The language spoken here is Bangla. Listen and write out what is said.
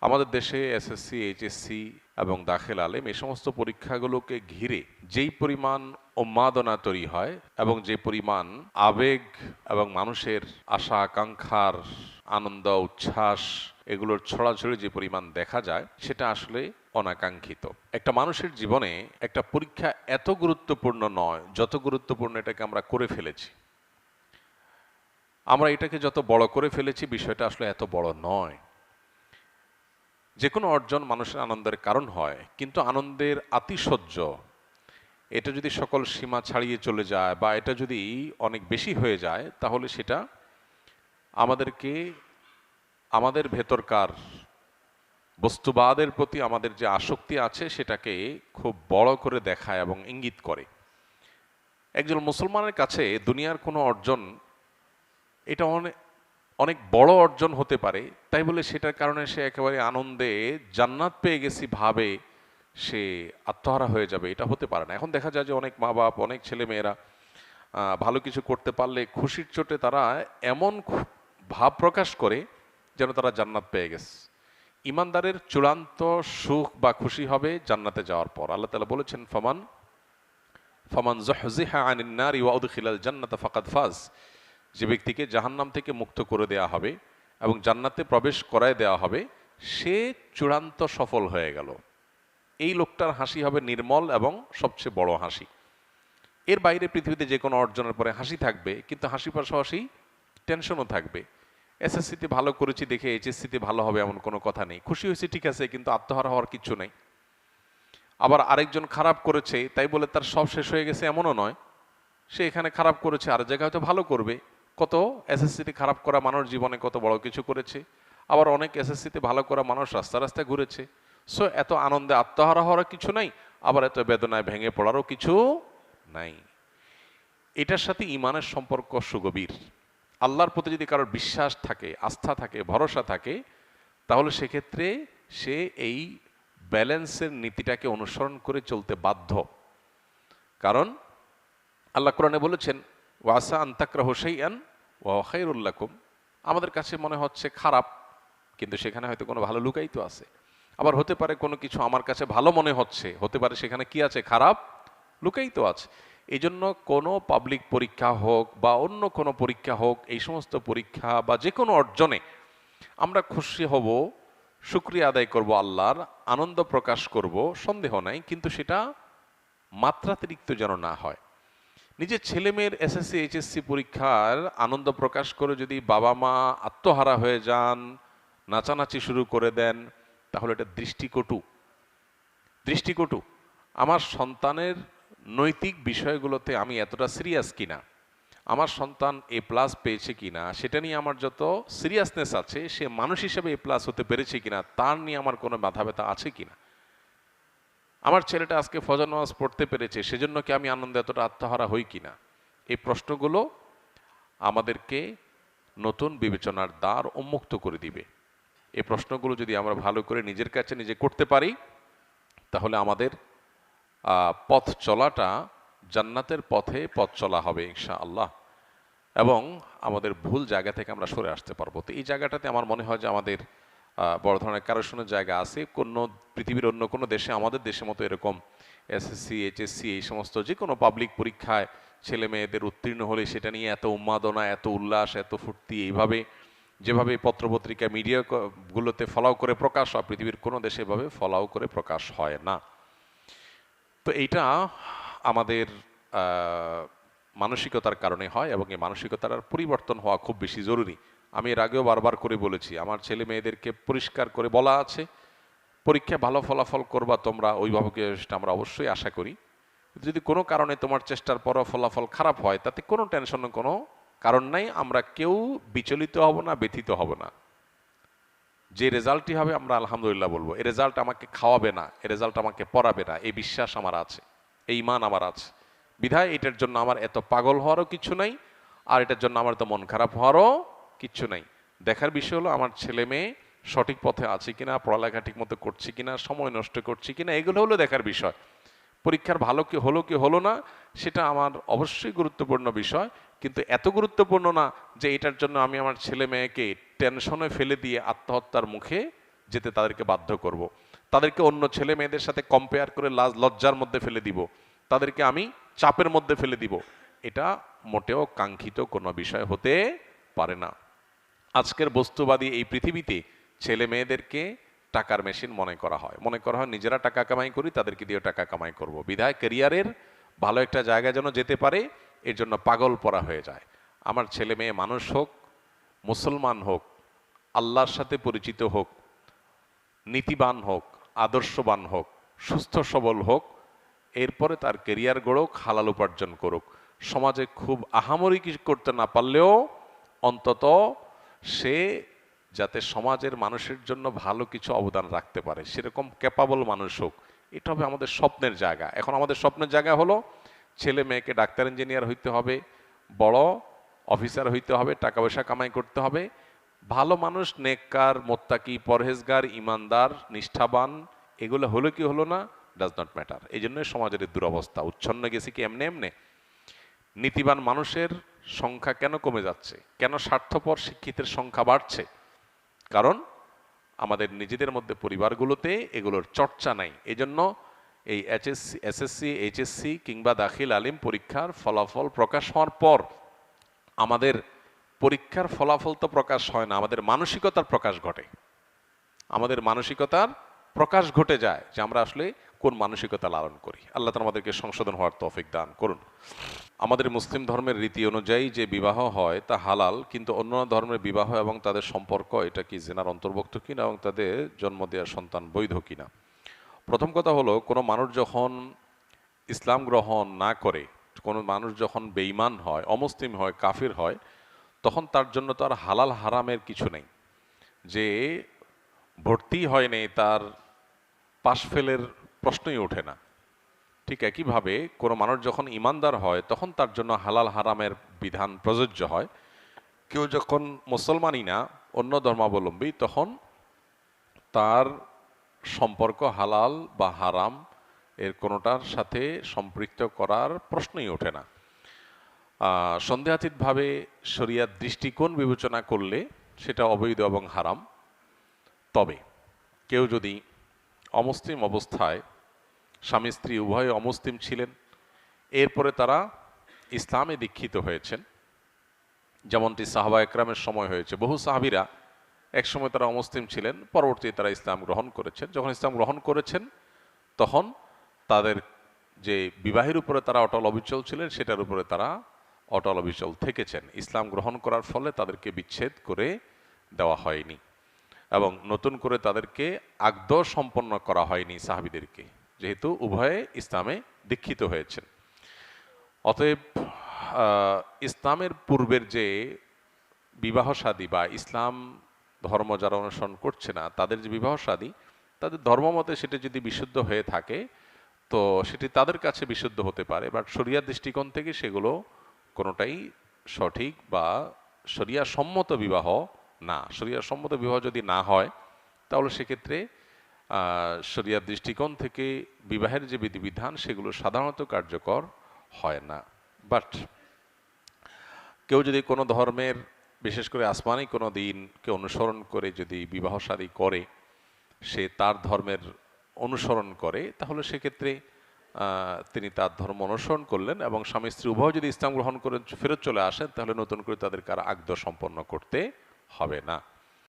আমাদের দেশে এসএসসি, এইচএসসি এবং দাখিল আলেম এই সমস্ত পরীক্ষাগুলোকে ঘিরে যেই পরিমাণ উন্মাদনা তৈরি হয় এবং যে পরিমাণ আবেগ এবং মানুষের আশা, আকাঙ্ক্ষার আনন্দ, উচ্ছ্বাস এগুলোর ছড়াছড়ি যে পরিমাণ দেখা যায়, সেটা আসলে অনাকাঙ্ক্ষিত। একটা মানুষের জীবনে একটা পরীক্ষা এত গুরুত্বপূর্ণ নয়, যত গুরুত্বপূর্ণ এটাকে আমরা করে ফেলেছি। আমরা এটাকে যত বড় করে ফেলেছি, বিষয়টা আসলে এত বড় নয়। যে কোনো অর্জন মানুষের আনন্দের কারণ হয়, কিন্তু আনন্দের আতিশয্য, এটা যদি সকল সীমা ছাড়িয়ে চলে যায় বা এটা যদি অনেক বেশি হয়ে যায়, তাহলে সেটা আমাদেরকে, আমাদের ভেতরকার বস্তুবাদের প্রতি আমাদের যে আসক্তি আছে, সেটাকে খুব বড় করে দেখায় এবং ইঙ্গিত করে। একজন মুসলমানের কাছে দুনিয়ার কোনো অর্জন, এটা অনেক অনেক বড় অর্জন হতে পারে, তাই বলে সেটার কারণে সে একেবারে আনন্দে জান্নাত পেয়ে গেছি ভাবে সে আত্মহারা হয়ে যাবে, এটা হতে পারে না। এখন দেখা যায় যে অনেক মা বাপ অনেক ছেলে মেয়েরা ভালো কিছু করতে পারলে খুশির চোটে তারা এমন ভাব প্রকাশ করে যেন তারা জান্নাত পেয়ে গেছে। ইমানদারের চূড়ান্ত সুখ বা খুশি হবে জান্নাতে যাওয়ার পর। আল্লাহ তালা বলেছেন, ফমান ফমান জহজিহা আনিন নারি ওয়া উদখিলাল জান্নাতা ফাকাদ ফাজ। যে ব্যক্তিকে জাহান্নাম থেকে মুক্ত করে দেওয়া হবে এবং জান্নাতে প্রবেশ করায় দেওয়া হবে, সে চূড়ান্ত সফল হয়ে গেল। এই লোকটার হাসি হবে নির্মল এবং সবচেয়ে বড় হাসি। এর বাইরে পৃথিবীতে যে কোনো অর্জনের পরে হাসি থাকবে, কিন্তু হাসি পাশাপাশি টেনশনও থাকবে। এসএসসিতে ভালো করেছি দেখে এইচএসসিতে ভালো হবে এমন কোনো কথা নেই। খুশি হয়েছে ঠিক আছে, কিন্তু আত্মহারা হওয়ার কিছু নেই। আবার আরেকজন খারাপ করেছে, তাই বলে তার সব শেষ হয়ে গেছে এমনও নয়। সে এখানে খারাপ করেছে আর জায়গায় হয়তো ভালো করবে। কত এসএসসিতে খারাপ করা মানুষ জীবনে কত বড় কিছু করেছে, আবার অনেক এসএসসিতে ভালো করা মানুষ রাস্তা রাস্তায় ঘুরেছে। সো এত আনন্দে আত্মহারা হওয়ার কিছু নাই, আবার এত বেদনায় ভেঙে পড়ারও কিছু নাই। এটার সাথে ইমানের সম্পর্ক সুগভীর। আল্লাহর প্রতি যদি কারোর বিশ্বাস থাকে, আস্থা থাকে, ভরসা থাকে, তাহলে সেক্ষেত্রে সে এই ব্যালেন্সের নীতিটাকে অনুসরণ করে চলতে বাধ্য। কারণ আল্লাহ কোরআনে বলেছেন ওয়াসা আন্তাকরা হোসাইয়ান ওয়াখাইরুল্লাকুম আমাদের কাছে মনে হচ্ছে খারাপ, কিন্তু সেখানে হয়তো কোনো ভালো লুকাই তো আছে। আবার হতে পারে কোনো কিছু আমার কাছে ভালো মনে হচ্ছে, হতে পারে সেখানে কি আছে খারাপ? লুকাই তো আছে। এই জন্য কোনো পাবলিক পরীক্ষা হোক বা অন্য কোনো পরীক্ষা হোক, এই সমস্ত পরীক্ষা বা যে কোনো অর্জনে আমরা খুশি হব, শুক্রিয়া আদায় করব আল্লাহর, আনন্দ প্রকাশ করব, সন্দেহ নাই, কিন্তু সেটা মাত্রাতিরিক্ত যেন না হয়। নিজের ছেলে মেয়ের এসএসসি এইচএসসি পরীক্ষার আনন্দ প্রকাশ করে যদি বাবা মা আত্মহারা হয়ে যান, নাচানাচি শুরু করে দেন, তাহলে এটা দৃষ্টিকটু। দৃষ্টিকটু। আমার সন্তানের নৈতিক বিষয়গুলোতে আমি এতটা সিরিয়াস কিনা? আমার সন্তান এ প্লাস পেয়েছে কিনা? সেটা নিয়ে আমার যত সিরিয়াসনেস আছে, সে মানুষ হিসেবে এ প্লাস হতে পেরেছে কিনা? তার নিয়ে আমার কোনো মাথা ব্যথা আছে কিনা? আমার ছেলেটা আজকে ফজর নামাজ পড়তে পেরেছে, সেজন্য কি আমি আনন্দে এতটা আত্মহারা হই কিনা? এই প্রশ্নগুলো আমাদেরকে নতুন বিবেচনার দ্বার উন্মুক্ত করে দিবে। এই প্রশ্নগুলো যদি আমরা ভালো করে নিজের কাছে নিজে করতে পারি, তাহলে আমাদের পথ চলাটা জান্নাতের পথে পথ চলা হবে ইনশা আল্লাহ এবং আমাদের ভুল জায়গা থেকে আমরা সরে আসতে পারব। তো এই জায়গাটাতে আমার মনে হয় যে আমাদের বড় ধরনের কারোশনের জায়গা আছে, কোনো পৃথিবীর অন্য কোনো দেশে, আমাদের দেশের মতো এরকম এসএসসি এইচএসসি এই সমস্ত যে কোনো পাবলিক পরীক্ষায় ছেলে মেয়েদের উত্তীর্ণ হলে সেটা নিয়ে এত উন্মাদনা, এত উল্লাস, এত ফুর্তি, এইভাবে যেভাবে পত্রপত্রিকা মিডিয়া গুলোতে ফলাও করে প্রকাশ হয়, পৃথিবীর কোনো দেশে এভাবে ফলাও করে প্রকাশ হয় না। তো এইটা আমাদের মানসিকতার কারণে হয় এবং এই মানসিকতার পরিবর্তন হওয়া খুব বেশি জরুরি। আমি এর আগেও বারবার করে বলেছি, আমার ছেলে মেয়েদেরকে পরিষ্কার করে বলা আছে, পরীক্ষা ভালো ফলাফল করবা তোমরা অভিভাবকের আমরা অবশ্যই আশা করি। যদি কোনো কারণে তোমার চেষ্টার পরও ফলাফল খারাপ হয়, তাতে কোনো টেনশনের কোনো কারণ নাই, আমরা কেউ বিচলিত হব না, ব্যথিত হব না। যে রেজাল্টই হবে, আমরা আলহামদুলিল্লাহ বলব এই রেজাল্ট আমাকে খাওয়াবে না, এ রেজাল্ট আমাকে পড়াবে না, এই বিশ্বাস আমার আছে, এই ইমান আমার আছে। বিধায় এটার জন্য আমার এত পাগল হওয়ারও কিছু নাই, আর এটার জন্য আমার তো মন খারাপ হওয়ারও কিচ্ছু নাই। দেখার বিষয় হলো আমার ছেলে মেয়ে সঠিক পথে আছে কিনা, পড়ালেখা ঠিক মতো করছি কিনা, সময় নষ্ট করছে কিনা, এগুলো হলো দেখার বিষয়। পরীক্ষার ভালো কি, হলো কি, হলো না, সেটা আমার অবশ্যই গুরুত্বপূর্ণ বিষয়। কিন্তু এত গুরুত্বপূর্ণ না যে এটার জন্য আমি আমার ছেলে মেয়েকে টেনশনে ফেলে দিয়ে আত্মহত্যার মুখে যেতে তাদেরকে বাধ্য করব। তাদেরকে অন্য ছেলে মেয়েদের সাথে কম্পেয়ার করে লাজ, লজ্জার মধ্যে ফেলে দিব। তাদেরকে আমি চাপের মধ্যে ফেলে দিব। এটা মোটেও কাঙ্ক্ষিত কোনো বিষয় হতে পারে না। আজকের বস্তুবাদী এই পৃথিবীতে ছেলে মেয়েদেরকে টাকার মেশিন মনে করা হয়। মনে করা হয় নিজেরা টাকা কামাই করি, তাদেরকে দিয়ে টাকা কামাই করব। বিধায় ক্যারিয়ারের ভালো একটা জায়গায় যেন যেতে পারে, এর জন্য পাগল পরা হয়ে যায়। আমার ছেলে মেয়ে মানুষ হোক, মুসলমান হোক, আল্লাহর সাথে পরিচিত হোক, নীতিবান হোক, আদর্শবান হোক, সুস্থ সবল হোক, এরপরে তার কেরিয়ার গড়ুক, হালাল উপার্জন করুক। সমাজে খুব আহামরি কিছু করতে না পারলেও অন্তত সে যাতে সমাজের মানুষের জন্য ভালো কিছু অবদান রাখতে পারে, সেরকম ক্যাপাবল মানুষ হোক, এটা হবে আমাদের স্বপ্নের জায়গা। এখন আমাদের স্বপ্নের জায়গা হলো, ছেলে মেয়েকে ডাক্তার ইঞ্জিনিয়ার হইতে হবে, বড় অফিসার হইতে হবে, টাকা পয়সা কামাই করতে হবে। ভালো মানুষ, নেককার, মোত্তাকি, পরহেজগার, ইমানদার, নিষ্ঠাবান, এগুলো হলো কি হলো না ডাজ নট ম্যাটার এই জন্যই সমাজের দুরবস্থা, উচ্ছন্ন গেছে কি এমনি এমনি? নীতিবান মানুষের সংখ্যা কেন কমে যাচ্ছে? কেন স্বার্থপর শিক্ষিতের সংখ্যা বাড়ছে? কারণ আমাদের নিজেদের মধ্যে পরিবারগুলোতে এগুলোর চর্চা নাই। এজন্য এই এইচএসসি এসএসসি এইচএসসি কিংবা দাখিল আলিম পরীক্ষার ফলাফল প্রকাশ হওয়ার পর আমাদের পরীক্ষার ফলাফল তো প্রকাশ হয় না, আমাদের মানসিকতার প্রকাশ ঘটে। আমাদের মানসিকতার প্রকাশ ঘটে যায় যে আমরা আসলে কোন মানসিকতা লালন করি। আল্লাহ তালা আমাদেরকে সংশোধন হওয়ার তৌফিক দান করুন। আমাদের মুসলিম ধর্মের রীতি অনুযায়ী যে বিবাহ হয় তা হালাল, কিন্তু অন্য ধর্মের বিবাহ এবং তাদের সম্পর্ক, এটা কি জেনার অন্তর্ভুক্ত কিনা এবং তাদের জন্ম দেওয়ার সন্তান বৈধ কিনা? প্রথম কথা হলো, কোনো মানুষ যখন ইসলাম গ্রহণ না করে, কোনো মানুষ যখন বেইমান হয়, অমুসলিম হয়, কাফির হয়, তখন তার জন্য তো আর হালাল হারামের কিছু নেই। যে ভর্তি হয়নি, তার পাশ ফেলের প্রশ্নই ওঠে না। ঠিক একইভাবে কোনো মানুষ যখন ইমানদার হয়, তখন তার জন্য হালাল হারামের বিধান প্রযোজ্য হয়। কেউ যখন মুসলমানই না, অন্য ধর্মাবলম্বী, তখন তার সম্পর্ক হালাল বা হারাম এর কোনোটার সাথে সম্পৃক্ত করার প্রশ্নই ওঠে না। সন্দেহাতীতভাবে শরিয়ার দৃষ্টিকোণ বিবেচনা করলে সেটা অবৈধ এবং হারাম। তবে কেউ যদি অমুসলিম অবস্থায় স্বামী স্ত্রী উভয় অমুসলিম ছিলেন। এরপরে তারা ইসলামে দীক্ষিত হয়েছেন। যেমনটি সাহাবা একরামের সময় হয়েছে। বহু সাহাবিরা একসময় তারা অমুসলিম ছিলেন পরবর্তী তারা ইসলাম গ্রহণ করেছেন। যখন ইসলাম গ্রহণ করেছেন, তখন তাদের যে বিবাহের উপরে তারা অটল অবিচল ছিলেন, সেটার উপরে তারা অটল অবিচল থেকেছেন। ইসলাম গ্রহণ করার ফলে তাদেরকে বিচ্ছেদ করে দেওয়া হয়নি এবং নতুন করে তাদেরকে আগদ সম্পন্ন করা হয়নি সাহাবিদেরকে। যেহেতু উভয়ে ইসলামে দীক্ষিত হয়েছেন। অতএব ইসলামের পূর্বের যে বিবাহ সাদী বা ইসলাম ধর্ম যারা অনুসরণ করছে না, তাদের যে বিবাহ সাদী তাদের ধর্মমতে সেটা যদি বিশুদ্ধ হয়ে থাকে, তো সেটি তাদের কাছে বিশুদ্ধ হতে পারে। বাট শরিয়ার দৃষ্টিকোণ থেকে সেগুলো কোনোটাই সঠিক বা শরিয়া সম্মত বিবাহ না। শরিয়া সম্মত বিবাহ যদি না হয়, তাহলে সেক্ষেত্রে শরিয়ার দৃষ্টিকোণ থেকে বিবাহের যে বিধিবিধান, সেগুলো সাধারণত কার্যকর হয় না। বাট কেউ যদি কোনো ধর্মের, বিশেষ করে আসমানি কোনো দিনকে অনুসরণ করে যদি বিবাহ শাদী করে, সে তার ধর্মের অনুসরণ করে, তাহলে সেক্ষেত্রে তিনি তার ধর্ম অনুসরণ করলেন এবং স্বামী স্ত্রী উভয় যদি ইসলাম গ্রহণ করে ফেরত চলে আসেন, তাহলে নতুন করে তাদের কার আগ্দ সম্পন্ন করতে হবে না।